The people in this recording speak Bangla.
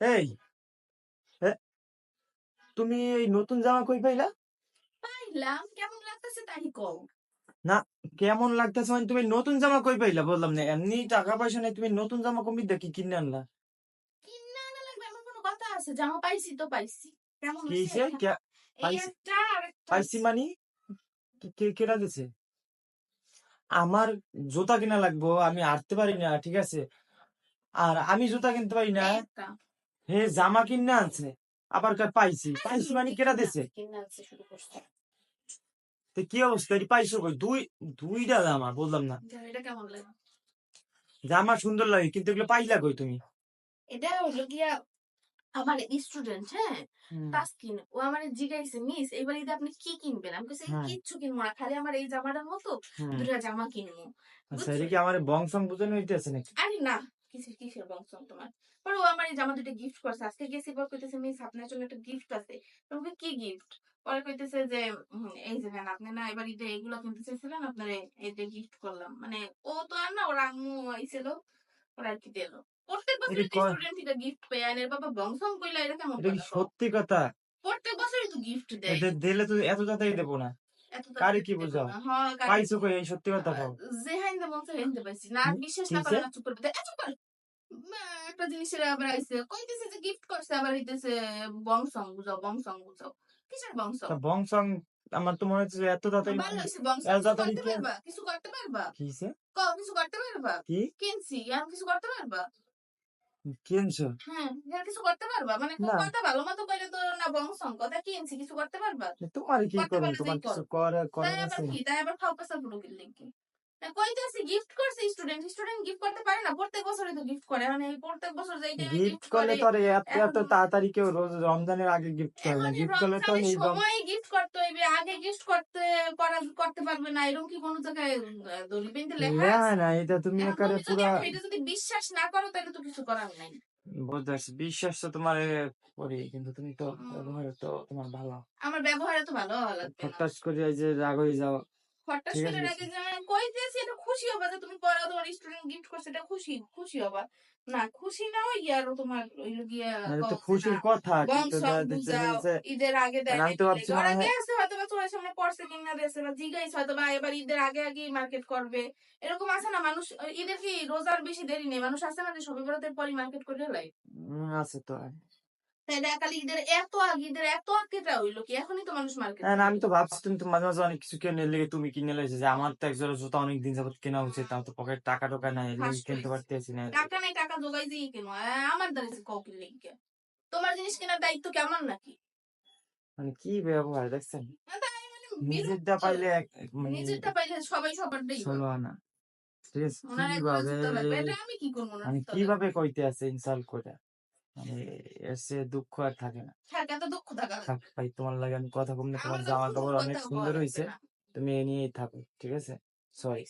এই তুমি এই নতুন জামা কই পাইলা? পাইলাম কেমন লাগতেছে তাই কও। কেমন লাগতেছে মানে তুমি নতুন জামা কই পাইলা বললাম না এমনি টাকা পয়সা নেই তুমি নতুন জামা কমি দেখি কিনে আনলা? কিনা আনা লাগবে এমন কোনো কথা আছে? জামা পাইছি তো পাইছি। কেমন পাইছি? মানে? কি- কে কেটা দিছে? আমার জুতা কিনা লাগবো আমি হাঁটতে পারি না ঠিক আছে? আর আমি জুতা কিনতে পারি না। হে জামা কিনে আনছে আবার পাইছি। পাইছি মানে কেটা দিছে? তো কি অবস্থা? এটি পাইছো কই? দুই দুইটা জামা বললাম না। জামা সুন্দর লাগে কিন্তু এগুলো পাইলা কই তুমি? এটা হলো গিয়া আমার স্টুডেন্ট হ্যাঁ। তাসকিন ও আমার জিগাইছে মিস এবার ঈদে আপনি কি কিনবেন? আমি কইছি হ্যাঁ। কিচ্ছু কিনবো না খালি আমার এই জামাটার মতো হুম। দুটা জামা কিনবো। আচ্ছা এটা কি আমার বংশং বুঝানো হইতেছে নাকি? আরে না কিসের কিসের তোমার? পরে ও আমার এই জামা দুটো গিফট করছে। আজকে গেছি পর কইতেছে মিস আপনার জন্য একটা গিফট আছে। তোমাকে কি গিফট পরে কইতেছে যে এই যে আপনি না এবার ঈদে এগুলো কিনতে চাইছিলেন আপনার এইটা গিফট করলাম। মানে ও তো আর না ওর আম্মু আইছিল ওরা আর কি দিল? প্রত্যেক বছর স্টুডেন্ট গিফট পেয়ে আনে বাবা বংশম কইলা এটা কেমন সত্যি কথা? প্রত্যেক বছরই তো গিফট দেয়। এটা দিলে তো এত তাড়াতাড়ি দেবো না। এত কারে কি বুঝাও? হ্যাঁ, পাইছো কই? এই সত্যি কথা কও। যে হেনতে পাইছি না বিশ্বাস কি না করে না চুপ করবে চুপ কর একটা জিনিসের আবার আইছে কইতেছে যে গিফট করছে আবার হইতেছে বংশং বুঝাও বংশং বুঝাও কিসের বংশং বংশং আমার তো মনে হচ্ছে এত তাড়াতাড়ি ভালো হইছে বংশং কিছু করতে পারবা কিছু করতে পারবা কি হইছে? ক কিছু করতে পারবা কি কিনছি আর কিছু করতে পারবা কিনছো হ্যাঁ আর কিছু করতে পারবা মানে কথা ভালো মতো কইলে তো না বংশং কথা কিনছি কিছু করতে পারবা তোমার কি করব তোমার কিছু কর। করে করার আবার আছে কি তাই আবার খাও পেশা পুরো কিনলেন কি কইতেছি গিফট করছে স্টুডেন্ট স্টুডেন্ট গিফট করতে পারে না? প্রত্যেক বছরই তো গিফট করে। মানে প্রত্যেক বছর যেই টাইমে গিফট গিফট করলে তো এত এত তাড়াতাড়ি কেউ রোজ রমজানের আগে গিফট করে না। গিফট করলে তো এই সময় গিফট করতে হইবে। আগে গিফট করতে করা করতে পারবে না। এরকম কি কোনো জায়গায় দড়ি বেঁধে লেখা না না এটা তুমি একারে তুমি এটা যদি বিশ্বাস না করো তাহলে তো কিছু করার নাই। বুঝতে বিশ্বাস তো তোমার করি কিন্তু তুমি তো। ব্যবহারে তো তোমার ভালো। আমার ব্যবহারে তো ভালো হঠাৎ করে এই যে রাগ হয়ে যাও হঠাৎ করে কইতেছি এটা খুশি হবা যে তুমি পরে তোমার স্টুডেন্ট গিফট করছে এটা খুশি খুশি হবা। না খুশি না হই তোমার গিয়া মানে তো খুশির কথা ঈদের আগে দেয় আমি তো ভাবছি ওরা গেছে হয়তো বা তোমার সামনে পড়ছে কিনা দিয়েছে বা জিগাইছে হয়তো বা এবার ঈদের আগে আগে মার্কেট করবে। এরকম আছে না মানুষ ঈদের কি রোজার বেশি দেরি নেই? মানুষ আছে না যে সবে বরাতের পরই মার্কেট করে লাই আছে তো। আমি তো ভাবছি মাঝে মাঝে অনেক কিছু কিনে লেগে তুমি কিনে লেগেছে যে আমার তো একজোড়া জুতা অনেক দিন যাবত কেনা উচিত তাও তো পকেট টাকা টোকা নাই কিনতে পারতেছি না। টাকা নাই টাকা জোগাই দিয়ে কেন। আমার দ্বারা কৌকিল লেগে। তোমার জিনিস কেনার দায়িত্ব কেমন নাকি? মানে কি ব্যবহার দেখছেন? নিজেরটা পাইলে মানে নিজেরটা পাইলে সবাই সবার দেই কীভাবে জুতা লাগবে এটা আমি কি করব না মানে কীভাবে কইতে আছে ইনসাল্ট করে মানে এসে দুঃখ আর থাকে না। থাক ভাই তোমার লাগে আমি কথা কম না। তোমার জামা কাপড় অনেক সুন্দর হয়েছে তুমি এ নিয়েই থাকো ঠিক আছে? সরি।